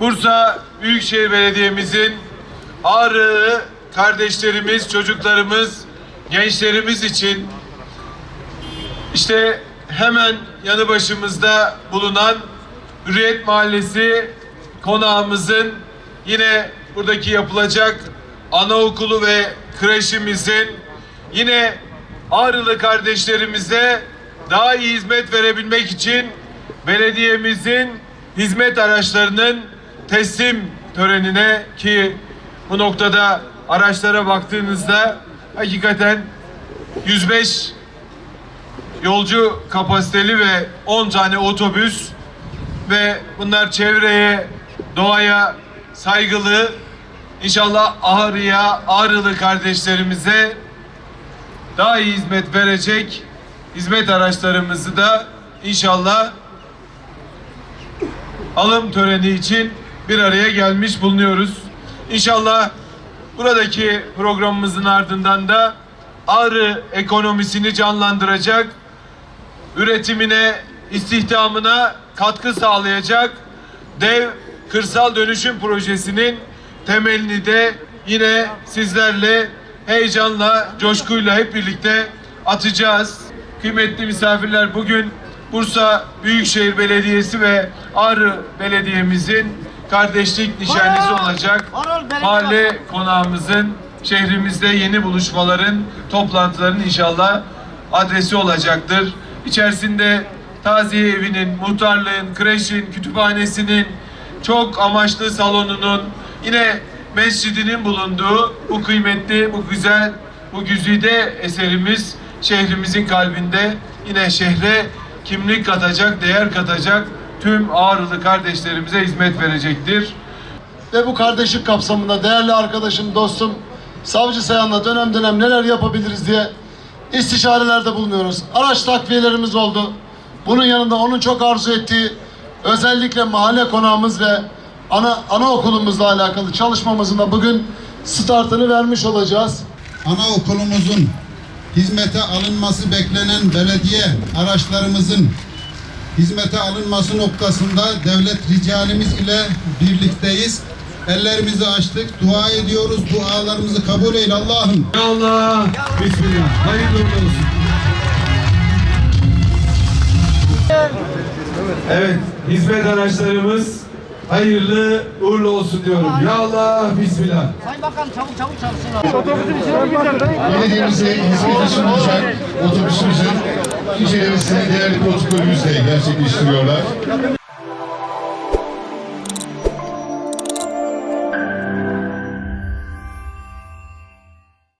Bursa Büyükşehir Belediye'mizin Ağrı kardeşlerimiz, çocuklarımız, gençlerimiz için işte hemen yanı başımızda bulunan Hürriyet Mahallesi konağımızın yine buradaki yapılacak anaokulu ve kreşimizin yine Ağrılı kardeşlerimize daha iyi hizmet verebilmek için belediyemizin hizmet araçlarının teslim törenine ki bu noktada araçlara baktığınızda hakikaten 105 yolcu kapasiteli ve 10 tane otobüs ve bunlar çevreye, doğaya saygılı. İnşallah Ağrı'ya, Ağrılı kardeşlerimize daha iyi hizmet verecek hizmet araçlarımızı da inşallah alım töreni için bir araya gelmiş bulunuyoruz. İnşallah buradaki programımızın ardından da Ağrı ekonomisini canlandıracak, üretimine, istihdamına katkı sağlayacak dev kırsal dönüşüm projesinin temelini de yine sizlerle heyecanla, coşkuyla hep birlikte atacağız. Kıymetli misafirler bugün Bursa Büyükşehir Belediyesi ve Ağrı Belediye'mizin kardeşlik nişanesi olacak. Mahalle konağımızın şehrimizde yeni buluşmaların, toplantıların inşallah adresi olacaktır. İçerisinde taziye evinin, muhtarlığın, kreşin, kütüphanesinin, çok amaçlı salonunun, yine mescidinin bulunduğu bu kıymetli, bu güzel, bu güzide eserimiz şehrimizin kalbinde yine şehre kimlik katacak, değer katacak tüm Ağrılı kardeşlerimize hizmet verecektir. ve bu kardeşlik kapsamında değerli arkadaşım, dostum Savcı Sayan'la dönem dönem neler yapabiliriz diye istişarelerde bulunuyoruz. Araç takviyelerimiz oldu. Bunun yanında onun çok arzu ettiği özellikle mahalle konağımız ve ana anaokulumuzla alakalı çalışmamızın da bugün startını vermiş olacağız. anaokulumuzun hizmete alınması beklenen belediye araçlarımızın hizmete alınması noktasında devlet ricalimiz ile birlikteyiz. Ellerimizi açtık, dua ediyoruz. Dualarımızı kabul eyle Allah'ım. Ya Allah, Bismillah. Hayırlı olsun. Evet, hizmet araçlarımız hayırlı uğurlu olsun diyorum. Ya Allah, Bismillah. Sayın Bakan çabuk çabuk çalışsınlar. Belediyemize hizmete sunulacak otobüsümüzün incelemesini değerli protokolümüzle gerçekleştiriyorlar.